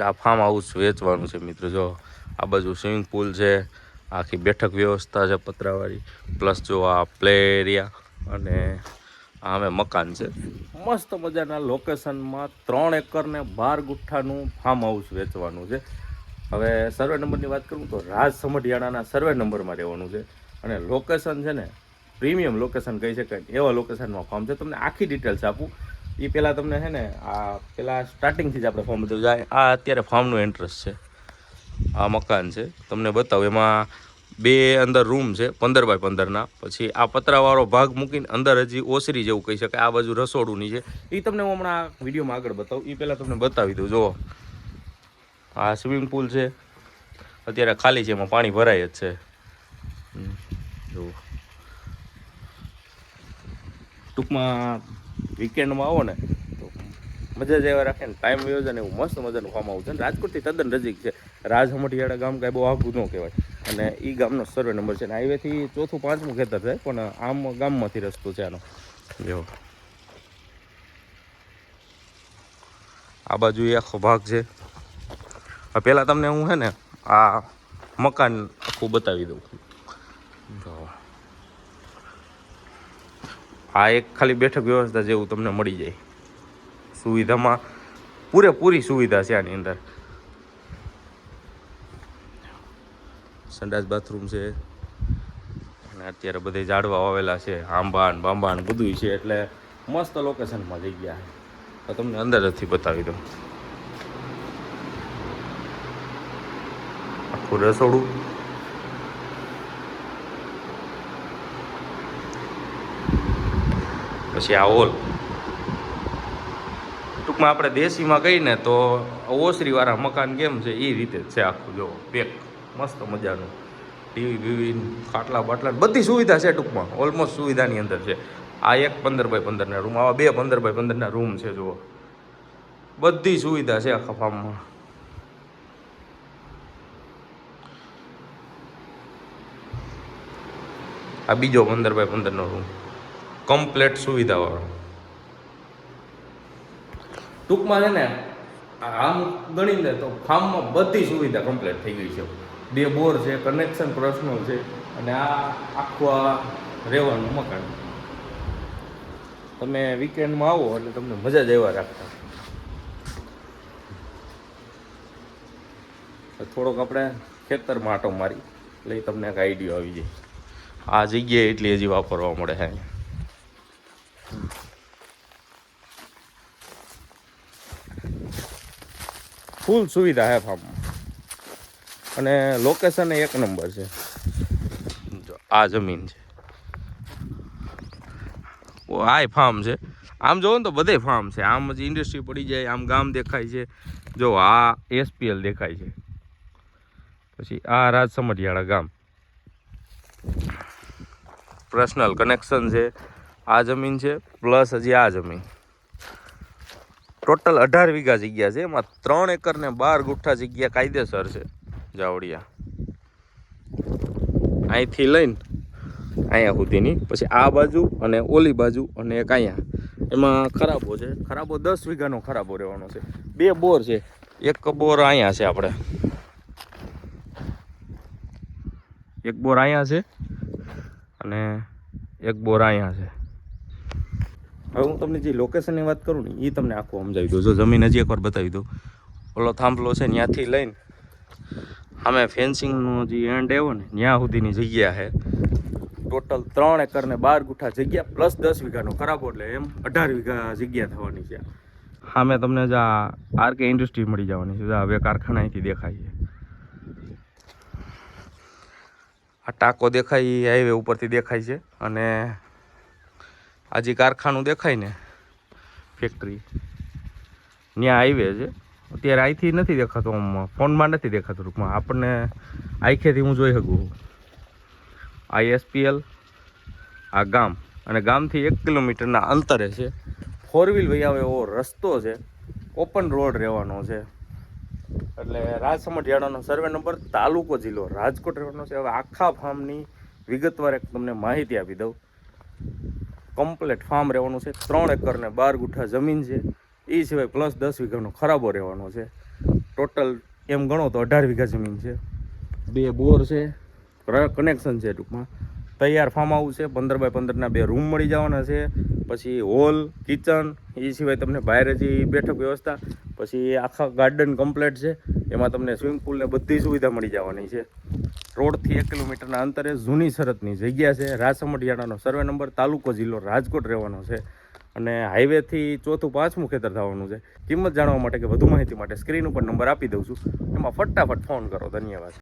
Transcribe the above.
આ farm house વેચવાનું છે મિત્રો. જો આ બાજુ સ્વિમિંગ પુલ છે, આખી બેઠક વ્યવસ્થા છે પતરાવાળી. પ્લસ જો આ પ્લે એરિયા અને આમે મકાન છે. મસ્ત મજાના લોકેશનમાં ત્રણ એકરને બાર ગુઠ્ઠાનું ફાર્મ હાઉસ વેચવાનું છે. હવે સર્વે નંબરની વાત કરું તો રાજ સમઢિયાળાના સર્વે નંબરમાં રહેવાનું છે. અને લોકેશન છે ને પ્રીમિયમ લોકેશન કહી શકાય એવા લોકેશનમાં ફાર્મ છે. તમને આખી ડિટેલ્સ આપું. એ પહેલાં તમને છે ને, આ પહેલાં સ્ટાર્ટિંગથી જ આપણે ફોર્મ બધું જાય આ અત્યારે ફાર્મનું એન્ટ્રન્સ છે. આ મકાન છે. તમને બતાવું, એમાં બે અંદર રૂમ છે, પંદર બાય પંદરના પછી આ પતરાવાળો ભાગ મૂકીને અંદર હજી ઓસરી જેવું કહી શકાય. આ બાજુ રસોડુંની છે. એ તમને હું હમણાં વિડીયોમાં આગળ બતાવું. એ પહેલાં તમને બતાવી દઉં. જુઓ. આ સ્વિમિંગ પુલ છે. અત્યારે ખાલી છે, એમાં પાણી ભરાય જ છે. જુઓ. ટૂંકમાં વીકેન્ડમાં આવો ને તો મજા જ એવા રાખે ને. ટાઈમ વયો જાય ને એવું મસ્ત મજાનું ફાર્મ આવું છે. ને રાજકોટથી તદ્દન નજીક છે. રાજ હમઠિયાળા ગામ કાંઈ બહુ આઘું ન કહેવાય. અને એ ગામનો સર્વે નંબર છે. ને હાઈવેથી ચોથું પાંચમું ખેતર છે, પણ આમ ગામમાંથી રસ્તો છે આનો. જો. આ બાજુ એ આખો ભાગ છે. પહેલાં તમને હું છે ને આ મકાન આખું બતાવી દઉં જો આ એક ખાલી બેઠક વ્યવસ્થા જેવું તમને મળી જાય. સુવિધામાં પૂરેપૂરી સુવિધા છે આની અંદર. સંડાસ બાથરૂમ છે. અને અત્યારે બધે ઝાડવા વાવેલા છે. આંબા ને બાંબા બધું છે. એટલે મસ્ત લોકેશનમાં જઈ ગયા. તો તમને અંદરથી બતાવી દઉં. આખું રસોડું. પછી આ હોલ ટૂંકમાં આપણે દેશીમાં કહીને તો ઓસરીવાળા મકાન કેમ છે? એ રીતે છે આખું, જો પેક મસ્ત મજાનું. ટીવી બીવી ખાટલા બાટલા બધી સુવિધા છે ટૂંકમાં. ઓલમોસ્ટ સુવિધાની અંદર છે. આ એક પંદર બાય પંદરના રૂમ આવા બે પંદર બાય પંદરના રૂમ છે, જુઓ. બધી સુવિધા છે આખા ફાર્મમાં આ બીજો પંદર બાય પંદરનો રૂમ કમ્પ્લેટ સુવિધાવાળો. ટૂંકમાં છે ને આમ ગણી લે તો ફાર્મમાં બધી સુવિધા કમ્પ્લીટ થઈ ગઈ છે. બે બોર છે કનેક્શન પર્સનલ છે અને આ આખું આ રહેવાનું મકાન. તમે વીકેન્ડમાં આવો એટલે તમને મજા જ એવા રાખતા. થોડોક આપણે ખેતરમાં માટો મારી એટલે તમને એક આઈડિયો આવી જાય. આ જગ્યાએ એટલી હજી વાપરવા મળે છે ફૂલ સુવિધા હે ફાર્મમાં અને લોકેશન એક નંબર છે. આ જમીન છે. ઓ, આ ફાર્મ છે. આમ જોવો ને તો બધે ફાર્મ છે. આમ જ ઇન્ડસ્ટ્રી પડી જાય, આમ ગામ દેખાય છે. જો, આ એસપીએલ દેખાય છે. પછી આ રાજ સમઢિયાળા ગામ. પર્સનલ કનેક્શન છે. આ જમીન છે પ્લસ હજી આ જમીન. ટોટલ અઢાર વીઘા જગ્યા છે. એમાં ત્રણ એકર ને બાર ગુઠ્ઠા જગ્યા કાયદેસર છે. જાવડિયા. અહીંથી લઈને અહીંયા સુધીની. પછી આ બાજુ અને ઓલી બાજુ અને એક અહીંયા. એમાં ખરાબો છે. ખરાબો દસ વીઘાનો ખરાબો રહેવાનો છે. બે બોર છે. એક બોર અહીંયા છે આપણે. એક બોર અહીંયા છે અને એક બોર અહીંયા છે. હવે હું તમને જે લોકેશનની વાત કરું ને એ તમને આખું સમજાવી દઉં. જો જમીન હજી એકવાર બતાવી દઉં. ઓલો થાંભલો છે ત્યાંથી લઈને અમે ફેન્સિંગનો જે એન્ડ આવ્યો ને, ત્યાં સુધીની જગ્યા છે. ટોટલ ત્રણ એકર ને બાર ગુઠા જગ્યા પ્લસ દસ વીઘાનો ખરાબો એટલે એમ અઢાર વીઘા જગ્યા થવાની છે. સામે તમને જ આ આરકે ઇન્ડસ્ટ્રી મળી જવાની છે. આ કારખાનાથી દેખાય છે. આ ટાંકો દેખાય, એ હાઈવે ઉપરથી દેખાય છે. અને આ જે કારખાનું દેખાય ને ફેક્ટરી ત્યાં હાઈવે છે. અત્યારે અહીંથી નથી દેખાતું આમ, ફોનમાં નથી દેખાતું ટૂંકમાં. આપણને આંખેથી હું જોઈ શકું આ એસપીએલ આ ગામ. અને ગામથી એક કિલોમીટરના અંતરે છે. ફોર વ્હીલ વહી આવે એવો રસ્તો છે. ઓપન રોડ રહેવાનો છે. એટલે રાજસમઢિયાળાનો સર્વે નંબર તાલુકો જિલ્લો રાજકોટ રહેવાનો છે. હવે આખા ફાર્મની વિગતવાર એક તમને માહિતી આપી દઉં. કમ્પ્લેટ ફાર્મ રહેવાનું છે. ત્રણ એકર ને બાર ગુઠા જમીન છે. એ સિવાય પ્લસ દસ વીઘાનો ખરાબો રહેવાનો છે. ટોટલ એમ ગણો તો અઢાર વીઘા જમીન છે. બે બોર છે. કનેક્શન છે ટૂંકમાં. તૈયાર ફાર્મ હાઉસ છે. પંદર બાય પંદરના બે રૂમ મળી જવાના છે. પછી હોલ કિચન એ સિવાય તમને બહાર જે બેઠક વ્યવસ્થા. પછી આખા ગાર્ડન કમ્પ્લેટ છે. એમાં તમને સ્વિમિંગ પુલને બધી સુવિધા મળી જવાની છે. રોડથી એક કિલોમીટરના અંતરે જૂની શરતની જગ્યા છે. રાસમઢિયાળાનો સર્વે નંબર તાલુકો જિલ્લો રાજકોટ રહેવાનો છે અને હાઈવેથી ચોથું પાંચમું ખેતર થવાનું છે. કિંમત જાણવા માટે કે વધુ માહિતી માટે સ્ક્રીન ઉપર નંબર આપી દઉં છું. એમાં ફટાફટ ફોન કરો. ધન્યવાદ.